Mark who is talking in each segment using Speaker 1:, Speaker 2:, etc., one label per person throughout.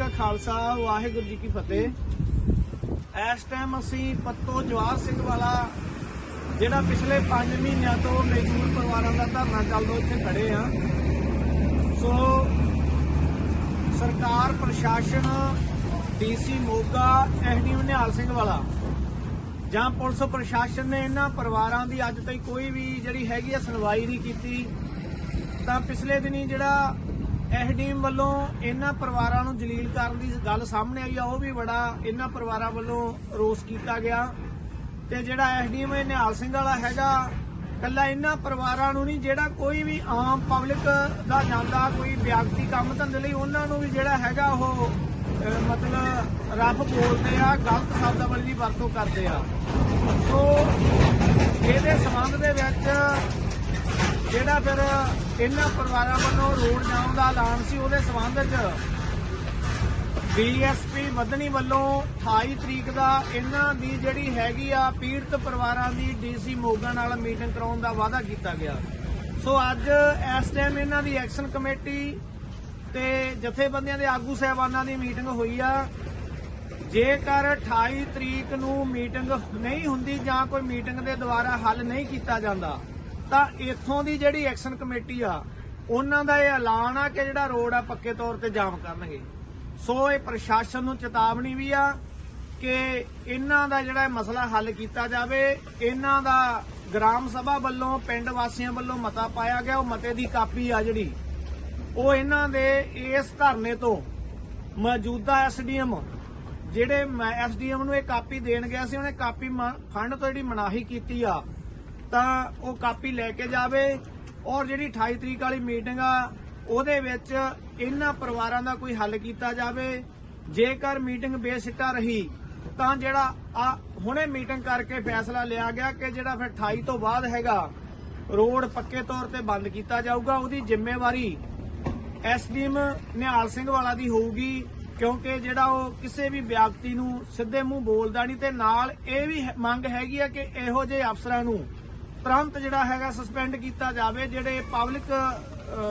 Speaker 1: ਕਾ ਖਾਲਸਾ, ਵਾਹਿਗੁਰੂ ਜੀ ਕੀ ਫਤਿਹ। ਇਸ ਟਾਈਮ ਅਸੀਂ ਪੱਤੋ ਜਵਾਹਰ ਸਿੰਘ ਵਾਲਾ, ਜਿਹੜਾ ਪਿਛਲੇ 5 ਮਹੀਨਿਆਂ ਤੋਂ ਮਜ਼ਦੂਰ ਪਰਿਵਾਰਾਂ ਦਾ ਧਰਨਾ ਚੱਲਦਾ ਇੱਥੇ ਖੜੇ ਆ ਸੋ, ਸਰਕਾਰ, ਪ੍ਰਸ਼ਾਸਨ ਡੀਸੀ ਮੋਗਾ ਐਸਡੀਓ ਨਿਹਾਲ ਸਿੰਘ ਵਾਲਾ, ਜਾਂ ਪੁਲਿਸ ਪ੍ਰਸ਼ਾਸਨ ਨੇ ਇਹਨਾਂ ਪਰਿਵਾਰਾਂ ਦੀ ਅੱਜ ਤਾਈਂ ਕੋਈ ਵੀ ਜਿਹੜੀ ਹੈਗੀ ਆ ਸੁਣਵਾਈ ਨਹੀਂ ਕੀਤੀ, ਤਾਂ ਪਿਛਲੇ ਦਿਨੀ ਜਿਹੜਾ ਐਸਡੀਐਮ ਵੱਲੋਂ ਇਹਨਾਂ ਪਰਿਵਾਰਾਂ ਨੂੰ ਜਲੀਲ ਕਰਨ ਦੀ ਗੱਲ ਸਾਹਮਣੇ ਆਈ ਆ, ਉਹ ਵੀ ਬੜਾ ਇਹਨਾਂ ਪਰਿਵਾਰਾਂ ਵੱਲੋਂ ਰੋਸ ਕੀਤਾ ਗਿਆ। ਤੇ ਜਿਹੜਾ ਐਸਡੀਐਮ ਨਿਹਾਲ ਸਿੰਘ ਵਾਲਾ ਹੈਗਾ ਕੱਲਾ ਇਹਨਾਂ ਪਰਿਵਾਰਾਂ ਨੂੰ ਨਹੀਂ, ਜਿਹੜਾ ਕੋਈ ਵੀ ਆਮ ਪਬਲਿਕ ਦਾ ਜਾਂਦਾ, ਕੋਈ ਵਿਅਕਤੀ ਕੰਮ ਧੰਦੇ ਲਈ, ਉਹਨਾਂ ਨੂੰ ਵੀ ਜਿਹੜਾ ਹੈਗਾ ਉਹ ਮਤਲਬ ਰੱਬ ਬੋਲਦੇ ਆ, ਗਲਤ ਸ਼ਬਦਾਵਲੀ ਦੀ ਵਰਤੋਂ ਕਰਦੇ ਆ। ਸੋ ਇਹਦੇ ਸੰਬੰਧ ਦੇ ਵਿੱਚ ਜਿਹੜਾ ਫਿਰ ਇਹਨਾਂ ਪਰਿਵਾਰਾਂ ਵੱਲੋਂ ਰੋਡ ਜਾਮ ਦਾ ਐਲਾਨ ਸੀ, ਉਹਦੇ ਸਬੰਧ 'ਚ ਡੀਐਸਪੀ ਵਧਣੀ ਵੱਲੋਂ 28 ਤਰੀਕ ਦਾ ਇਹਨਾਂ ਦੀ ਜਿਹੜੀ ਹੈਗੀ ਆ ਪੀੜਤ ਪਰਿਵਾਰਾਂ ਦੀ ਡੀਸੀ ਮੋਗਾ ਨਾਲ ਮੀਟਿੰਗ ਕਰਾਉਣ ਦਾ ਵਾਅਦਾ ਕੀਤਾ ਗਿਆ। ਸੋ ਅੱਜ ਇਸ ਟਾਈਮ ਇਹਨਾਂ ਦੀ ਐਕਸ਼ਨ ਕਮੇਟੀ ਤੇ ਜਥੇਬੰਦੀਆਂ ਦੇ ਆਗੂ ਸਹਿਬਾਨਾਂ ਦੀ ਮੀਟਿੰਗ ਹੋਈ ਆ। ਜੇਕਰ 28 ਤਰੀਕ ਨੂੰ ਮੀਟਿੰਗ ਨਹੀਂ ਹੁੰਦੀ ਜਾਂ ਕੋਈ ਮੀਟਿੰਗ ਦੇ ਦੁਆਰਾ ਹੱਲ ਨਹੀਂ ਕੀਤਾ ਜਾਂਦਾ ਤਾਂ ਇੱਥੋਂ ਦੀ ਜਿਹੜੀ ਐਕਸ਼ਨ ਕਮੇਟੀ ਆ, ਉਹਨਾਂ ਦਾ ਇਹ ਐਲਾਨ ਆ ਕਿ ਜਿਹੜਾ ਰੋਡ ਆ ਪੱਕੇ ਤੌਰ ਤੇ ਜਾਮ ਕਰਨਗੇ। ਸੋ ਇਹ ਪ੍ਰਸ਼ਾਸਨ ਨੂੰ ਚੇਤਾਵਨੀ ਵੀ ਆ ਕਿ ਇਹਨਾਂ ਦਾ ਜਿਹੜਾ ਮਸਲਾ ਹੱਲ ਕੀਤਾ ਜਾਵੇ, ਇਹਨਾਂ ਦਾ ਗ੍ਰਾਮ ਸਭਾ ਵੱਲੋਂ, ਪਿੰਡ ਵਾਸੀਆਂ ਵੱਲੋਂ ਮਤਾ ਪਾਇਆ ਗਿਆ, ਉਹ ਮਤੇ ਦੀ ਕਾਪੀ ਆ ਜਿਹੜੀ, ਉਹ ਇਹਨਾਂ ਦੇ ਇਸ ਧਰਨੇ ਤੋਂ ਮੌਜੂਦਾ ਐਸਡੀਐਮ, ਜਿਹੜੇ ਐਸਡੀਐਮ ਨੂੰ ਇਹ ਕਾਪੀ ਦੇਣ ਗਿਆ ਸੀ, ਉਹਨੇ ਕਾਪੀ ਫੰਡ ਤੋਂ ਜਿਹੜੀ ਮਨਾਹੀ ਕੀਤੀ ਆ ਤਾਂ ਉਹ ਕਾਪੀ ਲੈ ਕੇ ਜਾਵੇ ਔਰ ਜਿਹੜੀ 28 ਤਰੀਕ ਵਾਲੀ ਮੀਟਿੰਗ ਆ, ਉਹਦੇ ਵਿੱਚ ਇਹਨਾਂ ਪਰਿਵਾਰਾਂ ਦਾ ਕੋਈ ਹੱਲ ਕੀਤਾ ਜਾਵੇ। ਜੇਕਰ ਮੀਟਿੰਗ ਬੇਸਿੱਟਾ ਰਹੀ, ਤਾਂ ਜਿਹੜਾ ਆ ਹੁਣੇ ਮੀਟਿੰਗ ਕਰਕੇ ਫੈਸਲਾ ਲਿਆ ਗਿਆ ਕਿ ਜਿਹੜਾ ਫਿਰ 28 ਤੋਂ ਬਾਅਦ ਹੈਗਾ, ਰੋਡ ਪੱਕੇ ਤੌਰ ਤੇ ਬੰਦ ਕੀਤਾ ਜਾਊਗਾ। ਉਹਦੀ ਜ਼ਿੰਮੇਵਾਰੀ ਐਸਡੀਐਮ ਨਿਹਾਲ ਸਿੰਘ ਵਾਲਾ ਦੀ ਹੋਊਗੀ, ਕਿਉਂਕਿ ਜਿਹੜਾ ਉਹ ਕਿਸੇ ਵੀ ਵਿਅਕਤੀ ਨੂੰ ਸਿੱਧੇ ਮੂੰਹ ਬੋਲਦਾ ਨਹੀਂ ਤੇ ਨਾਲ ਇਹ ਵੀ ਮੰਗ ਹੈਗੀ ਆ ਕਿ ਇਹੋ ਜਿਹੇ ਅਫਸਰਾਂ ਨੂੰ ਤੁਰੰਤ ਜਿਹੜਾ ਹੈਗਾ ਸਸਪੈਂਡ ਕੀਤਾ ਜਾਵੇ, ਜਿਹੜੇ ਪਬਲਿਕ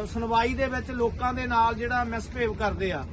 Speaker 1: ਸੁਣਵਾਈ ਦੇ ਵਿੱਚ ਲੋਕਾਂ ਦੇ ਨਾਲ ਜਿਹੜਾ ਮਿਸਬਿਹੇਵ ਕਰਦੇ ਆ।